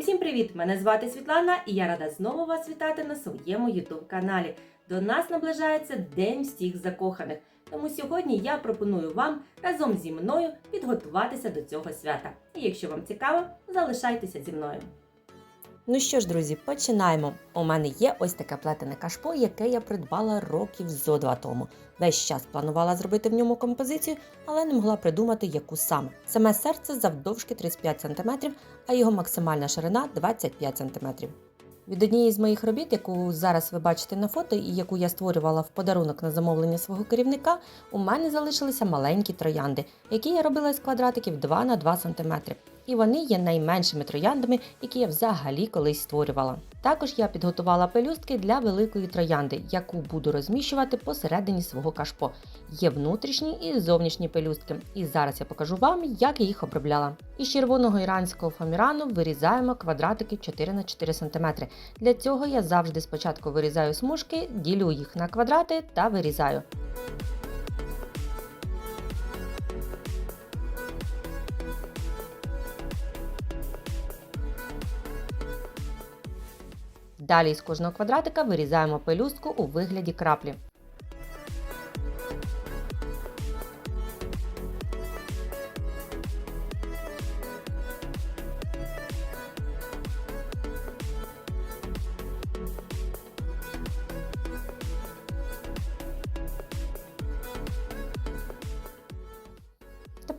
Усім привіт! Мене звати Світлана і я рада знову вас вітати на своєму YouTube каналі. До нас наближається День всіх закоханих. Тому сьогодні я пропоную вам разом зі мною підготуватися до цього свята. І якщо вам цікаво, залишайтеся зі мною. Ну що ж, друзі, починаємо. У мене є ось таке плетене кашпо, яке я придбала років зо два тому. Весь час планувала зробити в ньому композицію, але не могла придумати, яку саме. Саме серце завдовжки 35 см, а його максимальна ширина 25 см. Від однієї з моїх робіт, яку зараз ви бачите на фото і яку я створювала в подарунок на замовлення свого керівника, у мене залишилися маленькі троянди, які я робила з квадратиків 2 на 2 см. І вони є найменшими трояндами, які я взагалі колись створювала. Також я підготувала пелюстки для великої троянди, яку буду розміщувати посередині свого кашпо. Є внутрішні і зовнішні пелюстки, і зараз я покажу вам, як я їх обробляла. Із червоного іранського фамірану вирізаємо квадратики 4 на 4 см. Для цього я завжди спочатку вирізаю смужки, ділю їх на квадрати та вирізаю. Далі з кожного квадратика вирізаємо пелюстку у вигляді краплі.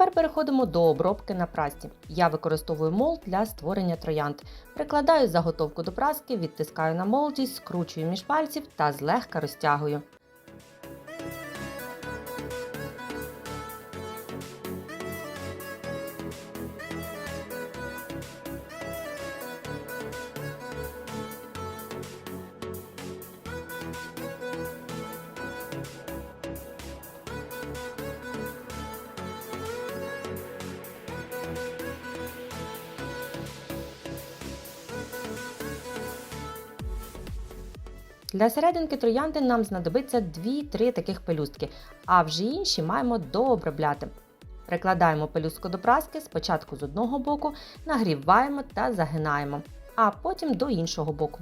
Тепер переходимо до обробки на прасті. Я використовую молд для створення троянд. Прикладаю заготовку до праски, відтискаю на молді, скручую між пальців та злегка розтягую. Для серединки троянди нам знадобиться 2-3 таких пелюстки, а вже інші маємо дообробляти. Прикладаємо пелюстку до праски спочатку з одного боку, нагріваємо та загинаємо, а потім до іншого боку.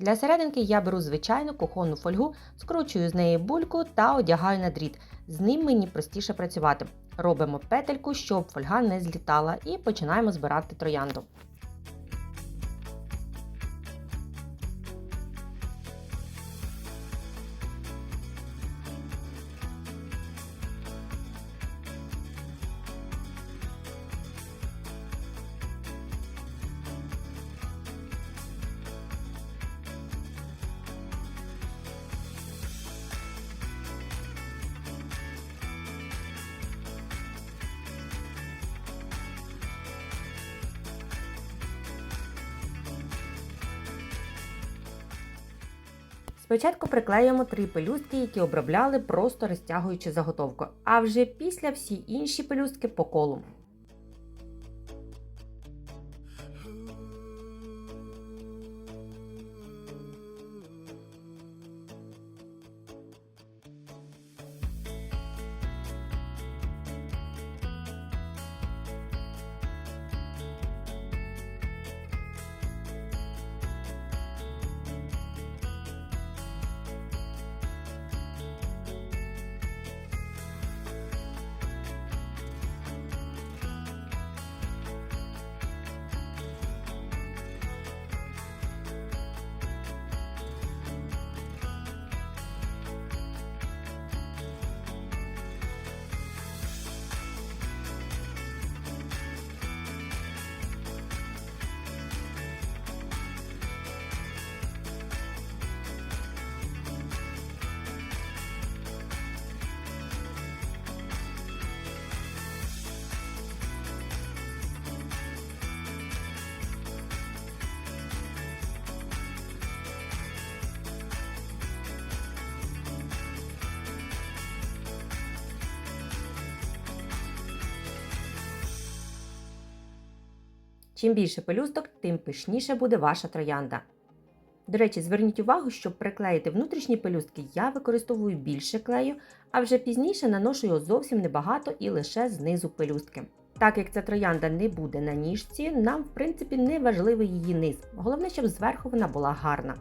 Для серединки я беру звичайну кухонну фольгу, скручую з неї бульку та одягаю на дріт. З ним мені простіше працювати. Робимо петельку, щоб фольга не злітала, і починаємо збирати троянду. Спочатку приклеюємо три пелюстки, які обробляли, просто розтягуючи заготовку, а вже після всі інші пелюстки по колу. Чим більше пелюсток, тим пишніше буде ваша троянда. До речі, зверніть увагу, щоб приклеїти внутрішні пелюстки, я використовую більше клею, а вже пізніше наношу його зовсім небагато і лише знизу пелюстки. Так як ця троянда не буде на ніжці, нам в принципі не важливий її низ. Головне, щоб зверху вона була гарна.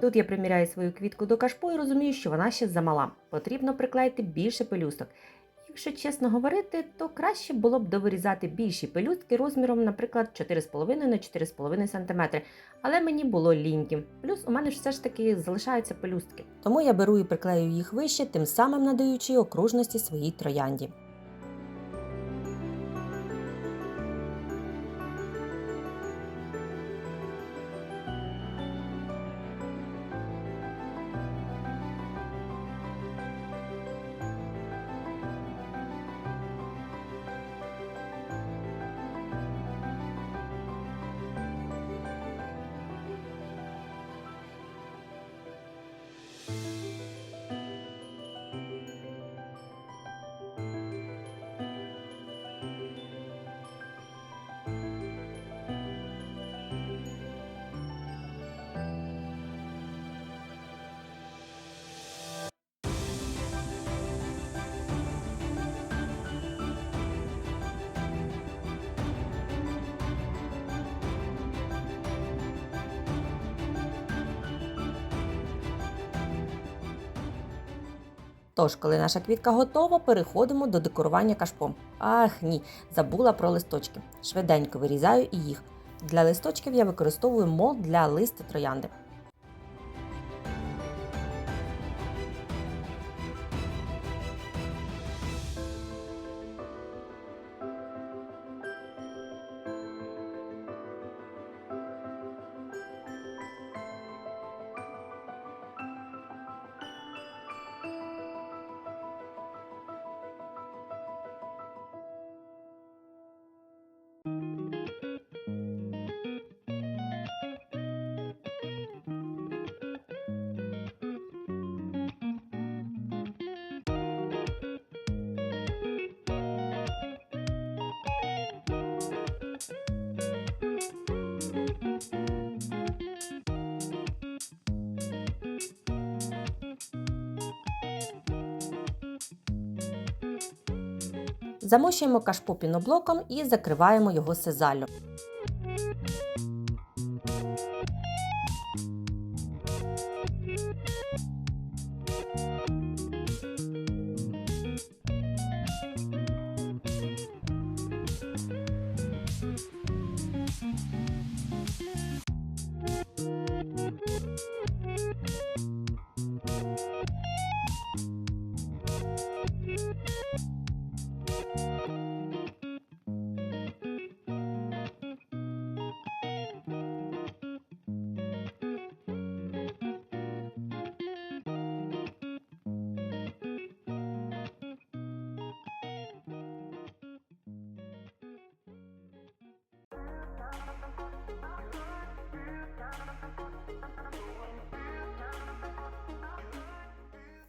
Тут я приміряю свою квітку до кашпо і розумію, що вона ще замала. Потрібно приклеїти більше пелюсток. Якщо чесно говорити, то краще було б довирізати більші пелюстки розміром, наприклад, 4,5 на 4,5 см. Але мені було ліньки. Плюс у мене ж все ж таки залишаються пелюстки. Тому я беру і приклею їх вище, тим самим надаючи окружності своїй троянді. Тож, коли наша квітка готова, переходимо до декорування кашпом. Ах, ні, забула про листочки. Швиденько вирізаю і їх. Для листочків я використовую мол для листя троянди. Замощуємо кашпо піноблоком і закриваємо його сезаллю.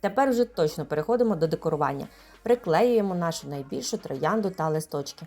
Тепер вже точно переходимо до декорування. Приклеюємо нашу найбільшу троянду та листочки.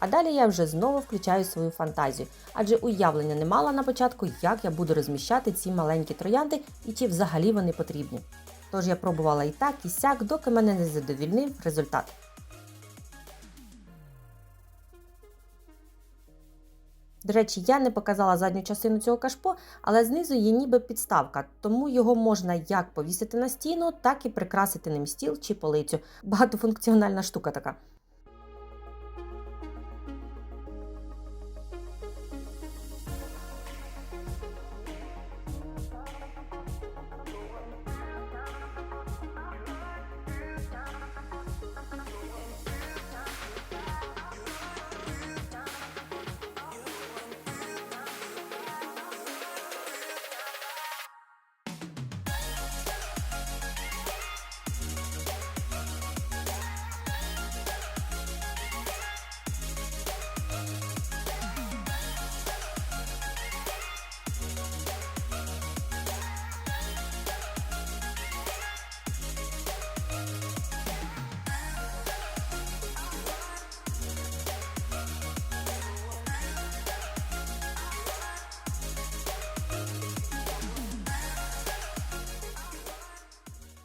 А далі я вже знову включаю свою фантазію, адже уявлення не мала на початку, як я буду розміщати ці маленькі троянди і чи взагалі вони потрібні. Тож я пробувала і так, і сяк, доки мене не задовільнив результат. До речі, я не показала задню частину цього кашпо, але знизу є ніби підставка, тому його можна як повісити на стіну, так і прикрасити ним стіл чи полицю. Багатофункціональна штука така.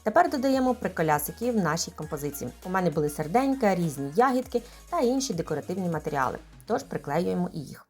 Тепер додаємо приколясики в нашій композиції. У мене були серденька, різні ягідки та інші декоративні матеріали. Тож приклеюємо і їх.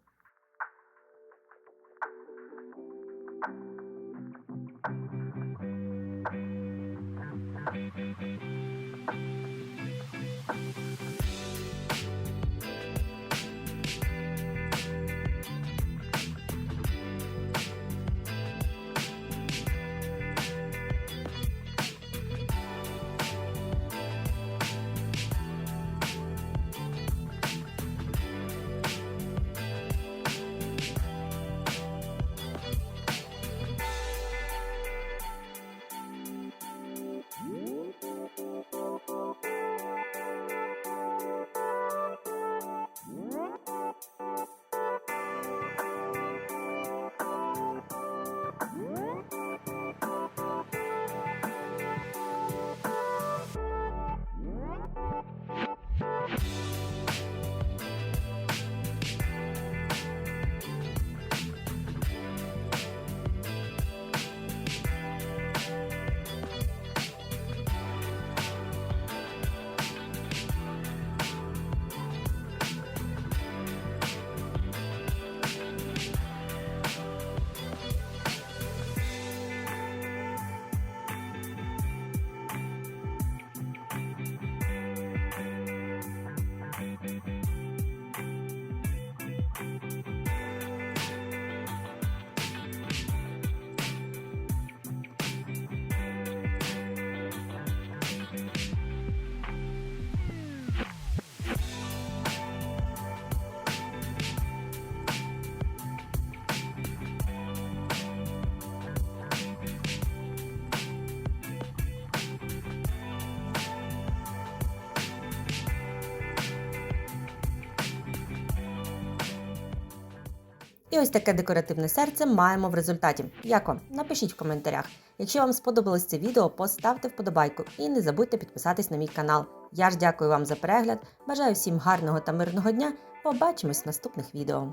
І ось таке декоративне серце маємо в результаті. Яко. Напишіть в коментарях. Якщо вам сподобалось це відео, поставте вподобайку і не забудьте підписатись на мій канал. Я ж дякую вам за перегляд. Бажаю всім гарного та мирного дня. Побачимось в наступних відео.